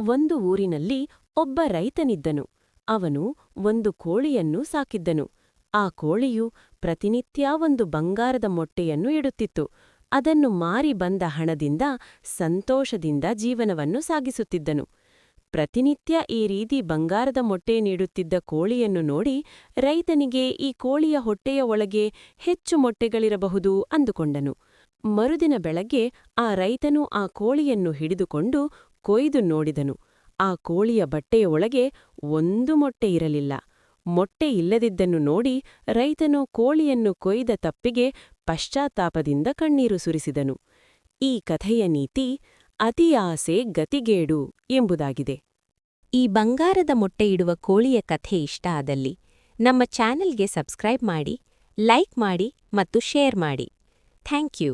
ಒಂದು ಊರಿನಲ್ಲಿ ಒಬ್ಬ ರೈತನಿದ್ದನು. ಅವನು ಒಂದು ಕೋಳಿಯನ್ನು ಸಾಕಿದ್ದನು. ಆ ಕೋಳಿಯು ಪ್ರತಿನಿತ್ಯ ಒಂದು ಬಂಗಾರದ ಮೊಟ್ಟೆಯನ್ನು ಇಡುತ್ತಿತ್ತು. ಅದನ್ನು ಮಾರಿ ಬಂದ ಹಣದಿಂದ ಸಂತೋಷದಿಂದ ಜೀವನವನ್ನು ಸಾಗಿಸುತ್ತಿದ್ದನು. ಪ್ರತಿನಿತ್ಯ ಈ ರೀತಿ ಬಂಗಾರದ ಮೊಟ್ಟೆ ನೀಡುತ್ತಿದ್ದ ಕೋಳಿಯನ್ನು ನೋಡಿ ರೈತನಿಗೆ ಈ ಕೋಳಿಯ ಹೊಟ್ಟೆಯ ಒಳಗೆ ಹೆಚ್ಚು ಮೊಟ್ಟೆಗಳಿರಬಹುದು ಅಂದುಕೊಂಡನು. ಮರುದಿನ ಬೆಳಗ್ಗೆ ಆ ರೈತನು ಆ ಕೋಳಿಯನ್ನು ಹಿಡಿದುಕೊಂಡು ಕೊಯ್ದು ನೋಡಿದನು. ಆ ಕೋಳಿಯ ಬಟ್ಟೆಯ ಒಳಗೆ ಒಂದು ಮೊಟ್ಟೆ ಇರಲಿಲ್ಲ. ಮೊಟ್ಟೆ ಇಲ್ಲದಿದ್ದನ್ನು ನೋಡಿ ರೈತನು ಕೋಳಿಯನ್ನು ಕೊಯ್ದ ತಪ್ಪಿಗೆ ಪಶ್ಚಾತ್ತಾಪದಿಂದ ಕಣ್ಣೀರು ಸುರಿಸಿದನು. ಈ ಕಥೆಯ ನೀತಿ ಅತಿಯಾಸೆ ಗತಿಗೇಡು ಎಂಬುದಾಗಿದೆ. ಈ ಬಂಗಾರದ ಮೊಟ್ಟೆಯಿಡುವ ಕೋಳಿಯ ಕಥೆ ಇಷ್ಟ ಆದಲ್ಲಿ ನಮ್ಮ ಚಾನೆಲ್ಗೆ ಸಬ್ಸ್ಕ್ರೈಬ್ ಮಾಡಿ, ಲೈಕ್ ಮಾಡಿ ಮತ್ತು ಶೇರ್ ಮಾಡಿ. Thank you.